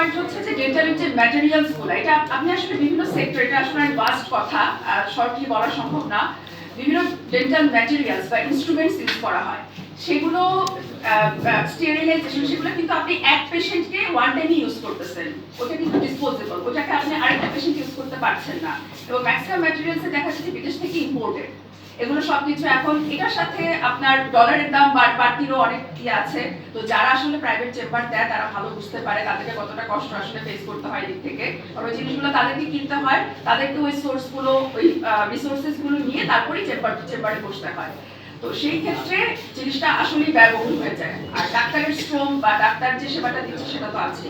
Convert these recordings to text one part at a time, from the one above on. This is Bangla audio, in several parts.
হচ্ছে যে এটা আপনি আসলে বিভিন্ন সেক্টর এটা আসলে কথা শর্টলি বলা সম্ভব না। বিভিন্ন ডেন্টাল ম্যাটেরিয়ালস বা ইনস্ট্রুমেন্টস ইউজ করা হয়। সেগুলো স্টেরিলাইজেশন সেগুলো কিন্তু আপনি এক পেশেন্টকে ওয়ান টাইমই ইউজ করতেছেন। ওটা কিন্তু ডিসপোজেবল ওটাকে আপনি আরেকটা পেশেন্ট ইউজ করতে পারছেন না। এবং ম্যাক্সিমাম ম্যাটেরিয়ালসে দেখা যাচ্ছে বিদেশ থেকে ইম্পোর্টেড এগুলো সবকিছু এখন এটার সাথে আপনার ডলারের দাম বাড়তিরও অনেক ইয়ে আছে। তো যারা আসলে প্রাইভেট চেম্বার দেয় তারা ভালো বুঝতে পারে তাদেরকে কতটা কষ্ট আসলে ফেস করতে হয় দিক থেকে। আর ওই জিনিসগুলো তাদেরকে কিনতে হয় তাদেরকে ওই সোর্সগুলো ওই রিসোর্সেসগুলো নিয়ে তারপরেই চেম্বার চেম্বারে বসতে হয়। তো সেই ক্ষেত্রে জিনিসটা আসলেই ব্যয়বহুল হয়ে যায়। আর ডাক্তারের শ্রম বা ডাক্তার যে সেবাটা দিচ্ছে সেটা তো আছে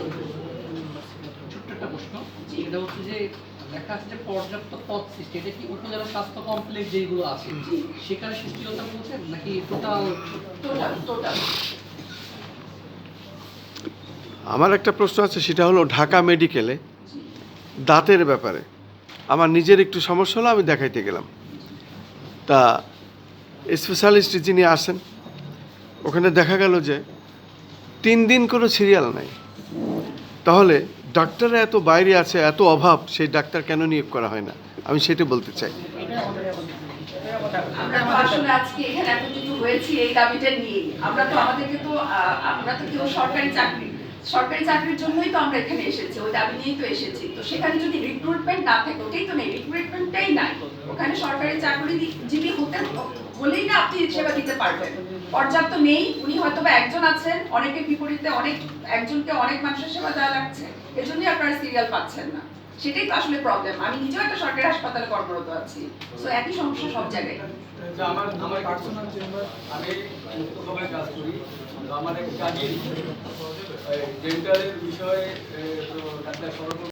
ছোট্ট একটা প্রশ্ন। জি। হচ্ছে যে দেখা যাচ্ছে পর্যাপ্ত পদ সৃষ্টি এটা কি উপজেলা স্বাস্থ্য কমপ্লেক্স যেগুলো আছে। সেখানে বলছেন নাকি টোটাল টোটাল টোটাল আমার একটা প্রশ্ন আছে সেটা হলো ঢাকা মেডিকেলে দাঁতের ব্যাপারে। আমার নিজের একটু সমস্যা হলো আমি দেখাইতে গেলাম। তা স্পেশালিস্ট যিনি আসেন ওখানে দেখা গেল যে তিন দিন কোনো সিরিয়াল নাই। তাহলে ডাক্তাররা এত বাইরে আছে, এত অভাব, সেই ডাক্তার কেন নিয়োগ করা হয় না? আমি সেটা বলতে চাই। সরকারি চাকরি চাকরির জন্যই তো আমরা এখানে এসেছি, ওই দাবি নিয়েই তো এসেছি। তো সেখানে যদি রিক্রুটমেন্ট না থাকে, ওটাই তো নেই রিক্রুটমেন্টটাই নাই। ওখানে সরকারি চাকরিজীবী হতে হলেই না আপনি সেবা দিতে পারবেন। পর্যাপ্ত নেই, উনি হয়তো বা একজন আছেন, অনেকের বিপরীতে অনেক, একজনকে অনেক মানুষের সেবা দেওয়া লাগছে, এজন্যই আপনারা সিরিয়াল পাচ্ছেন না। সেটাই তো আসলে প্রবলেম আমি নিজেও একটা সরকারি হাসপাতালে কর্মরত আছি। তো একই সমস্যা সব জায়গায়। আমার আমার পার্সোনাল চেম্বার আমি কাজ করি। আমার কাজের বিষয়ে